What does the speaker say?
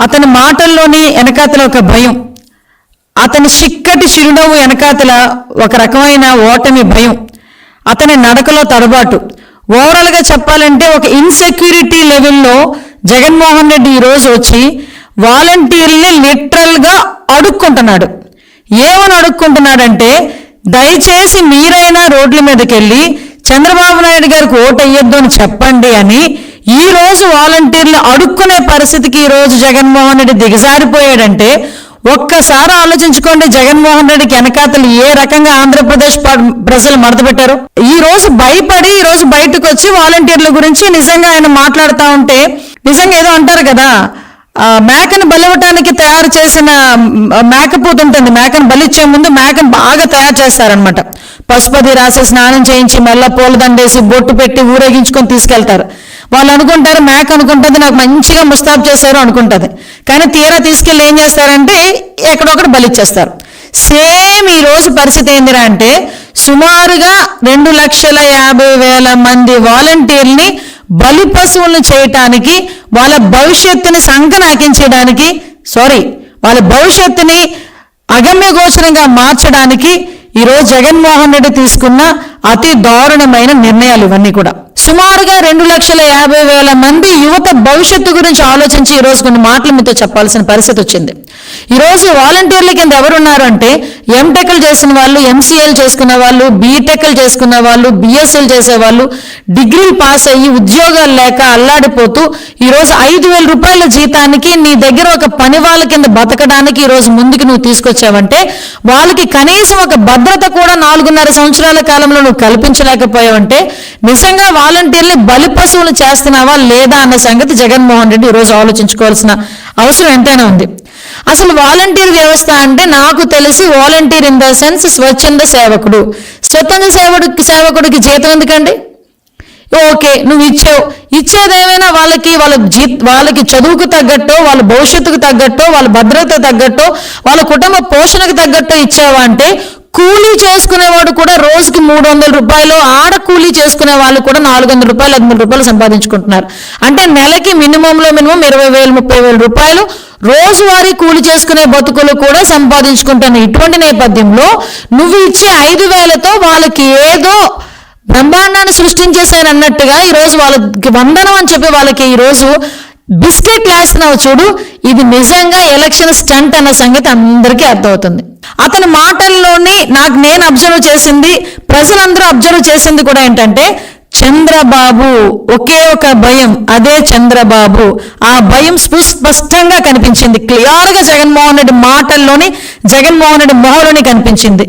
అతని మాటల్లోని వెనకాతల ఒక భయం. అతని చిక్కటి చిరునవ్వు వెనకాతల ఒక రకమైన ఓటమి భయం. అతని నడకలో తడబాటు. ఓవరాల్గా చెప్పాలంటే ఒక ఇన్సెక్యూరిటీ లెవెల్లో జగన్మోహన్ రెడ్డి ఈరోజు వచ్చి వాలంటీర్ని లిటరల్గా అడుక్కుంటున్నాడు. ఏమని అడుక్కుంటున్నాడంటే దయచేసి మీరైనా రోడ్ల మీదకి వెళ్ళి చంద్రబాబు నాయుడు గారికి ఓటు అని చెప్పండి అని ఈ రోజు వాలంటీర్లు అడుక్కునే పరిస్థితికి ఈ రోజు జగన్మోహన్ రెడ్డి దిగజారిపోయాడంటే ఒక్కసారి ఆలోచించుకోండి జగన్మోహన్ రెడ్డికి వెనకాతలు ఏ రకంగా ఆంధ్రప్రదేశ్ ప- ప్రజలు మడతపెట్టారు ఈ రోజు భయపడి ఈ రోజు బయటకు వచ్చి వాలంటీర్ల గురించి నిజంగా ఆయన మాట్లాడుతూ ఉంటే నిజంగా ఏదో అంటారు కదా మేకను బలివటానికి తయారు చేసిన మేకపోతు ఉంటుంది మేకను బలిచ్చే ముందు మేకను బాగా తయారు చేస్తారనమాట పశుపతి రాసి స్నానం చేయించి మెల్ల పూలదండేసి బొట్టు పెట్టి ఊరేగించుకొని తీసుకెళ్తారు. వాళ్ళు అనుకుంటారు మేక అనుకుంటుంది నాకు మంచిగా ముస్తాబ్ చేశారు అనుకుంటుంది. కానీ తీరా తీసుకెళ్ళి ఏం చేస్తారంటే ఎక్కడొక్కడ బలిచ్చేస్తారు. సేమ్ ఈ రోజు పరిస్థితి ఏందిరా అంటే సుమారుగా రెండు లక్షల యాభై వేల మంది వాలంటీర్ని బలి పశువులను చేయటానికి వాళ్ళ భవిష్యత్తుని సంకనాకించడానికి సారీ వాళ్ళ భవిష్యత్తుని అగమ్య గోచరంగా మార్చడానికి ఈరోజు జగన్మోహన్ రెడ్డి తీసుకున్న అతి దారుణమైన నిర్ణయాలు ఇవన్నీ కూడా. సుమారుగా రెండు లక్షల యాభై వేల మంది యువత భవిష్యత్తు గురించి ఆలోచించి ఈరోజు కొన్ని మాటలు మీతో చెప్పాల్సిన పరిస్థితి వచ్చింది. ఈరోజు వాలంటీర్ల కింద ఎవరున్నారు అంటే ఎంటెక్లు చేసిన వాళ్ళు ఎంసీఎల్ చేసుకున్న వాళ్ళు బీటెక్లు చేసుకున్న వాళ్ళు బిఎస్ఎల్ చేసేవాళ్ళు డిగ్రీలు పాస్ అయ్యి ఉద్యోగాలు లేక అల్లాడిపోతూ ఈరోజు ఐదు వేల రూపాయల జీతానికి నీ దగ్గర ఒక పని వాళ్ళ కింద బతకడానికి ఈరోజు ముందుకు నువ్వు తీసుకొచ్చావంటే వాళ్ళకి కనీసం ఒక భద్రత కూడా నాలుగున్నర సంవత్సరాల కాలంలో నువ్వు కల్పించలేకపోయావంటే నిజంగా వాలంటీర్ని బలి పశువులు చేస్తున్నావా లేదా అన్న సంగతి జగన్మోహన్ రెడ్డి ఈరోజు ఆలోచించుకోవాల్సిన అవసరం ఎంతైనా ఉంది. అసలు వాలంటీర్ వ్యవస్థ అంటే నాకు తెలిసి వాలంటీర్ ఇన్ ద సెన్స్ స్వచ్ఛంద సేవకుడు. స్వచ్ఛంద సేవకుడికి సేవకుడికి జీతం ఎందుకండి? ఓకే నువ్వు ఇచ్చావు. ఇచ్చేదేమైనా వాళ్ళకి వాళ్ళ జీ వాళ్ళకి చదువుకు తగ్గట్టో వాళ్ళ భవిష్యత్తుకు తగ్గట్టో వాళ్ళ భద్రత తగ్గట్టో వాళ్ళ కుటుంబ పోషణకు తగ్గట్టు ఇచ్చావా అంటే కూలీ చేసుకునేవాడు కూడా రోజుకి మూడు వందల రూపాయలు ఆడ కూలీ చేసుకునే వాళ్ళు కూడా నాలుగు వందల రూపాయలు ఐదు వందల రూపాయలు సంపాదించుకుంటున్నారు. అంటే నెలకి మినిమంలో మినిమం ఇరవై వేలు ముప్పై వేల రూపాయలు రోజువారీ కూలి చేసుకునే బతుకులు కూడా సంపాదించుకుంటున్న ఇటువంటి నేపథ్యంలో నువ్వు ఇచ్చే ఐదు వేలతో వాళ్ళకి ఏదో బ్రహ్మాండాన్ని సృష్టించేశాను అన్నట్టుగా ఈరోజు వాళ్ళకి వందనం అని చెప్పి వాళ్ళకి ఈరోజు బిస్కెట్ వేస్తున్నావు చూడు ఇది నిజంగా ఎలక్షన్ స్టంట్ అన్న సంగతి అందరికీ అర్థమవుతుంది. అతని మాటల్లోని నాకు నేను అబ్జర్వ్ చేసింది ప్రజలందరూ అబ్జర్వ్ చేసింది కూడా ఏంటంటే చంద్రబాబు ఒకే ఒక భయం అదే చంద్రబాబు. ఆ భయం సుస్పష్టంగా కనిపించింది. క్లియర్గా జగన్మోహన్ రెడ్డి మాటల్లోని జగన్మోహన్ రెడ్డి మొహలోని కనిపించింది.